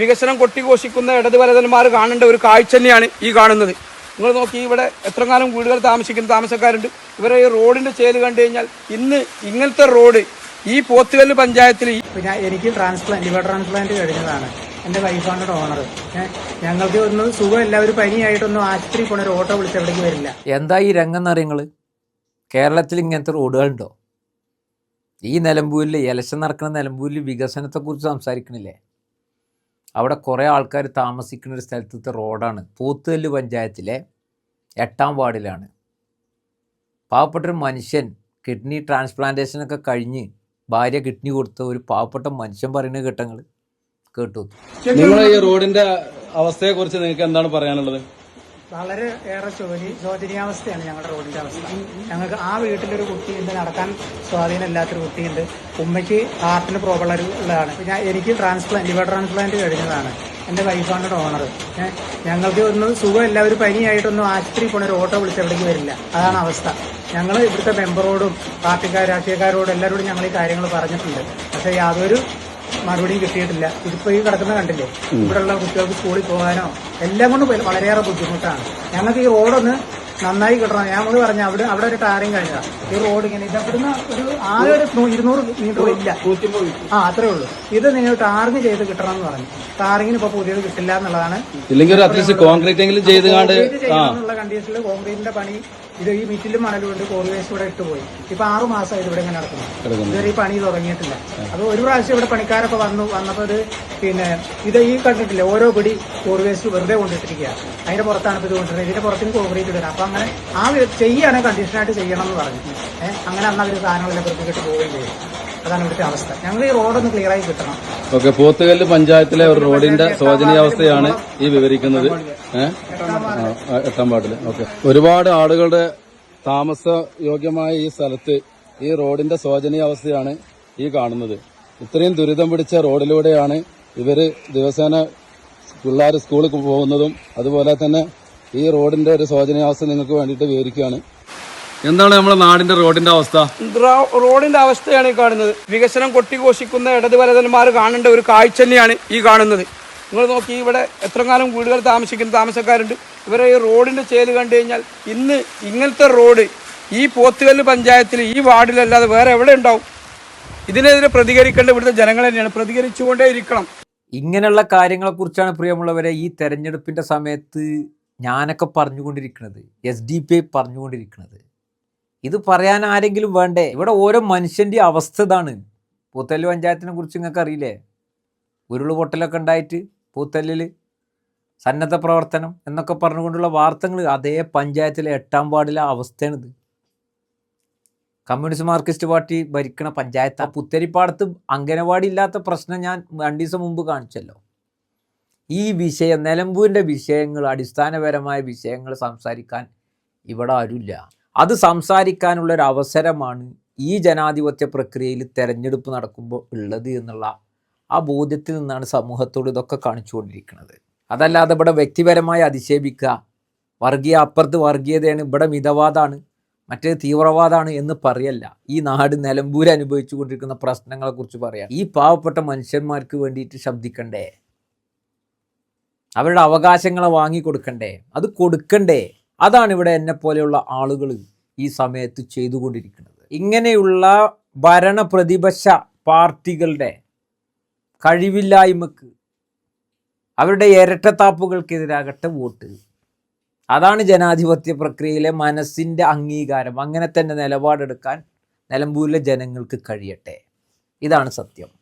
വികസനം കൊട്ടിഘോഷിക്കുന്ന ഇടത് വലതന്മാർ കാണേണ്ട ഒരു കാഴ്ച തന്നെയാണ് ഈ കാണുന്നത്. നിങ്ങൾ നോക്കി ഇവിടെ എത്ര കാലം വീടുകൾ താമസിക്കുന്ന താമസക്കാരുണ്ട്. ഇവരെ ഈ റോഡിന്റെ ചേൽ കണ്ടു കഴിഞ്ഞാൽ ഇന്ന് ഇങ്ങനത്തെ റോഡ് ഈ പോത്തുകല്ല് പഞ്ചായത്തിൽ പിന്നെ എനിക്ക് ട്രാൻസ്പ്ലാന്റ് ലിവർ ട്രാൻസ്പ്ലാന്റ് കഴിഞ്ഞതാണ്. എന്റെ വൈഫാണ് ഓണർ ഞങ്ങൾക്ക് ഒന്ന് സുഖമില്ല ഒരു പനിയായിട്ടൊന്നും ആശുപത്രി പോണ ഒരു ഓട്ടോ വിളിച്ച് എവിടേക്ക് വരില്ല. എന്താ ഈ രംഗം എന്നറിയങ്ങൾ കേരളത്തിൽ ഇങ്ങനത്തെ റോഡുകളുണ്ടോ ഈ നിലമ്പൂരിൽ ഇലക്ഷൻ നടക്കുന്ന നിലമ്പൂരിൽ വികസനത്തെക്കുറിച്ച് സംസാരിക്കണില്ലേ? അവിടെ കുറേ ആൾക്കാർ താമസിക്കുന്ന ഒരു സ്ഥലത്തത്തെ റോഡാണ്. പൂത്തുകല്ല് പഞ്ചായത്തിലെ എട്ടാം വാർഡിലാണ്. പാവപ്പെട്ടൊരു മനുഷ്യൻ കിഡ്നി ട്രാൻസ്പ്ലാന്റേഷനൊക്കെ കഴിഞ്ഞ് ഭാര്യ കിഡ്നി കൊടുത്ത ഒരു പാവപ്പെട്ട മനുഷ്യൻ പറയുന്ന കേട്ടങ്ങൾ കേട്ടു. നിങ്ങൾ ഈ റോഡിന്റെ അവസ്ഥയെക്കുറിച്ച് നിങ്ങൾക്ക് എന്താണ് പറയാനുള്ളത്? വളരെ ഏറെ ശോചി ശോചനീയാവസ്ഥയാണ് ഞങ്ങളുടെ റോഡിന്റെ അവസ്ഥ. ഞങ്ങൾക്ക് ആ വീട്ടിലൊരു കുട്ടിയുണ്ട് നടക്കാൻ സ്വാധീനമില്ലാത്തൊരു കുട്ടിയുണ്ട്. ഉമ്മയ്ക്ക് ഹാർട്ടിന് പ്രോബ്ലം ഉള്ളതാണ്. ഞാൻ എനിക്ക് ട്രാൻസ്പ്ലാന്റ് ലിവർ ട്രാൻസ്പ്ലാന്റ് കഴിഞ്ഞതാണ്. എന്റെ വൈഫാണ് ഓണർ ഞങ്ങൾക്ക് ഒന്ന് സുഖമില്ല ഒരു പനിയായിട്ടൊന്നും ആശുപത്രി പോണ ഒരു ഓട്ടോ വിളിച്ച് എവിടേക്ക് വരില്ല. അതാണ് അവസ്ഥ. ഞങ്ങൾ ഇവിടുത്തെ മെമ്പറോടും പാർട്ടിക്കാർ രാഷ്ട്രീയക്കാരോടും എല്ലാവരോടും ഞങ്ങൾ ഈ കാര്യങ്ങൾ പറഞ്ഞിട്ടുണ്ട്. പക്ഷേ യാതൊരു മറുപടിയും കിട്ടിയിട്ടില്ല. ഇതിപ്പോ ഈ കിടക്കുന്ന കണ്ടില്ലേ? ഇവിടെയുള്ള കുട്ടികൾക്ക് സ്കൂളിൽ പോകാനോ എല്ലാം കൊണ്ടും വളരെയേറെ ബുദ്ധിമുട്ടാണ്. ഞങ്ങൾക്ക് ഈ റോഡൊന്ന് നന്നായി കിട്ടണം. ഞാൻ നമ്മൾ പറഞ്ഞ അവിടെ അവിടെ ഒരു ടാറിങ് കഴിഞ്ഞതാണ് ഈ റോഡ് ഇങ്ങനെ ഇത് അവിടുന്ന് ഒരു ആകെ ഒരു ഇരുന്നൂറ് മീറ്റർ ഇല്ല. ആ അത്രേ ഉള്ളൂ. ഇത് നിങ്ങൾ ടാറിങ് ചെയ്ത് കിട്ടണം എന്ന് പറഞ്ഞു. ടാറിങ്ങിന് ഇപ്പൊ പുതിയത് കിട്ടില്ല എന്നുള്ളതാണ്. ഇല്ലെങ്കിൽ ഒരു അറ്റ്ലീസ്റ്റ് കോൺക്രീറ്റ് എങ്കിലും ചെയ്ത് ചെയ്യണമെന്നുള്ള കണ്ടീഷനിൽ കോൺക്രീറ്റിന്റെ പണി ഇത് ഈ മിറ്റിലും മണലും കൊണ്ട് കോറിവേസ്റ്റ് ഇവിടെ ഇട്ട് പോയി. ഇപ്പൊ ആറു മാസമായി ഇവിടെ ഇങ്ങനെ നടക്കുന്നു. ഇതുവരെ ഈ പണി തുടങ്ങിയിട്ടില്ല. അത് ഒരു പ്രാവശ്യം ഇവിടെ പണിക്കാരൊക്കെ വന്നു വന്നപ്പോൾ പിന്നെ ഇത് ഈ കണ്ടിട്ടില്ല? ഓരോ പിടി കോർവേസ് വെറുതെ കൊണ്ടിട്ടിരിക്കുക അതിന്റെ പുറത്താണ് ഇപ്പൊ ഇത് കൊണ്ടിരുന്നത്. ഇതിന്റെ പുറത്തിന് കോൺക്രീറ്റ് ഇടുക അപ്പൊ അങ്ങനെ ആ ചെയ്യാണ് കണ്ടീഷനായിട്ട് ചെയ്യണം എന്ന് പറഞ്ഞു. ഏഹ് അങ്ങനെ അന്ന് അവർ സാധനങ്ങളെല്ലാം കൃത്യമായിട്ട് പോവുകയും ചെയ്യും അതാണ് ഇവിടുത്തെ അവസ്ഥ. ഞങ്ങൾ ഈ റോഡൊന്ന് ക്ലിയർ ആയി കിട്ടണം. ഓക്കെ പോത്തുകല്ല് പഞ്ചായത്തിലെ ഒരു റോഡിന്റെ ശോചനീയാവസ്ഥയാണ് ഈ വിവരിക്കുന്നത്. എട്ടാം വാർഡിൽ. ഓക്കെ. ഒരുപാട് ആളുകളുടെ താമസ യോഗ്യമായ ഈ സ്ഥലത്ത് ഈ റോഡിന്റെ ശോചനീയാവസ്ഥയാണ് ഈ കാണുന്നത്. ഇത്രയും ദുരിതം പിടിച്ച റോഡിലൂടെയാണ് ഇവർ ദിവസേന പിള്ളേർ സ്കൂളിൽ പോകുന്നതും അതുപോലെ തന്നെ ഈ റോഡിന്റെ ഒരു ശോചനീയാവസ്ഥ നിങ്ങൾക്ക് വേണ്ടിയിട്ട് വിവരിക്കുകയാണ്. എന്താണ് നമ്മുടെ നാടിന്റെ റോഡിന്റെ അവസ്ഥ? റോഡിന്റെ അവസ്ഥയാണ് ഈ കാണുന്നത്. വികസനം കൊട്ടിഘോഷിക്കുന്ന ഇടത് വലതന്മാർ കാണേണ്ട ഒരു കാഴ്ച തന്നെയാണ് ഈ കാണുന്നത്. നിങ്ങൾ നോക്കി ഇവിടെ എത്ര കാലം വീടുകൾ താമസിക്കുന്ന താമസക്കാരുണ്ട്. ഇവരെ ഈ റോഡിന്റെ ചേൽ കണ്ടു കഴിഞ്ഞാൽ ഇന്ന് ഇങ്ങനത്തെ റോഡ് ഈ പോത്തുകല്ല് പഞ്ചായത്തിൽ ഈ വാർഡിലല്ലാതെ വേറെ എവിടെ ഉണ്ടാവും? ഇതിനെതിരെ പ്രതികരിക്കേണ്ട ഇവിടുത്തെ ജനങ്ങൾ തന്നെയാണ്. പ്രതികരിച്ചുകൊണ്ടേ ഇരിക്കണം ഇങ്ങനെയുള്ള കാര്യങ്ങളെക്കുറിച്ചാണ് പ്രിയമുള്ളവരെ ഈ തെരഞ്ഞെടുപ്പിന്റെ സമയത്ത് ഞാനൊക്കെ പറഞ്ഞുകൊണ്ടിരിക്കുന്നത് എസ് ഡി പി ഐ പറഞ്ഞുകൊണ്ടിരിക്കുന്നത് ഇത് പറയാൻ ആരെങ്കിലും വേണ്ടേ? ഇവിടെ ഓരോ മനുഷ്യന്റെ അവസ്ഥ ഇതാണ്. പൂത്തല്ല് പഞ്ചായത്തിനെ കുറിച്ച് നിങ്ങൾക്ക് അറിയില്ലേ? ഉരുളുപൊട്ടലൊക്കെ ഉണ്ടായിട്ട് പൂത്തല്ലിൽ സന്നദ്ധ പ്രവർത്തനം എന്നൊക്കെ പറഞ്ഞുകൊണ്ടുള്ള വാർത്തകൾ അതേ പഞ്ചായത്തിലെ എട്ടാം വാർഡിലെ അവസ്ഥയാണിത്. കമ്മ്യൂണിസ്റ്റ് മാർക്സിസ്റ്റ് പാർട്ടി ഭരിക്കണ പഞ്ചായത്ത് ആ പുത്തരിപ്പാടത്ത് അംഗനവാടി ഇല്ലാത്ത പ്രശ്നം ഞാൻ രണ്ടു ദിവസം മുമ്പ് കാണിച്ചല്ലോ. ഈ വിഷയം നിലമ്പൂരിന്റെ വിഷയങ്ങൾ അടിസ്ഥാനപരമായ വിഷയങ്ങൾ സംസാരിക്കാൻ ഇവിടെ ആരുമില്ല. അത് സംസാരിക്കാനുള്ള ഒരു അവസരമാണ് ഈ ജനാധിപത്യ പ്രക്രിയയിൽ തെരഞ്ഞെടുപ്പ് നടക്കുമ്പോൾ ഉള്ളത് എന്നുള്ള ആ ബോധ്യത്തിൽ നിന്നാണ് സമൂഹത്തോട് ഇതൊക്കെ കാണിച്ചുകൊണ്ടിരിക്കുന്നത്. അതല്ലാതെ ഇവിടെ വ്യക്തിപരമായി അധിക്ഷേപിക്കുക വർഗീയ അപ്പുറത്ത് വർഗീയതയാണ് ഇവിടെ മിതവാദമാണ് മറ്റേ തീവ്രവാദമാണ് എന്ന് പറയല്ല. ഈ നാട് നിലമ്പൂർ അനുഭവിച്ചു കൊണ്ടിരിക്കുന്ന പ്രശ്നങ്ങളെക്കുറിച്ച് പറയാം. ഈ പാവപ്പെട്ട മനുഷ്യന്മാർക്ക് വേണ്ടിയിട്ട് ശബ്ദിക്കണ്ടേ? അവരുടെ അവകാശങ്ങളെ വാങ്ങിക്കൊടുക്കണ്ടേ? അത് കൊടുക്കണ്ടേ? അതാണ് ഇവിടെ എന്നെ പോലെയുള്ള ആളുകൾ ഈ സമയത്ത് ചെയ്തുകൊണ്ടിരിക്കുന്നത്. ഇങ്ങനെയുള്ള ഭരണപ്രതിപക്ഷ പാർട്ടികളുടെ കഴിവില്ലായ്മക്ക് അവരുടെ ഇരട്ടത്താപ്പുകൾക്കെതിരാകട്ടെ വോട്ട്. അതാണ് ജനാധിപത്യ പ്രക്രിയയിലെ മനസ്സിന്റെ അംഗീകാരം. അങ്ങനെ തന്നെ നിലപാടെടുക്കാൻ നിലമ്പൂരിലെ ജനങ്ങൾക്ക് കഴിയട്ടെ. ഇതാണ് സത്യം.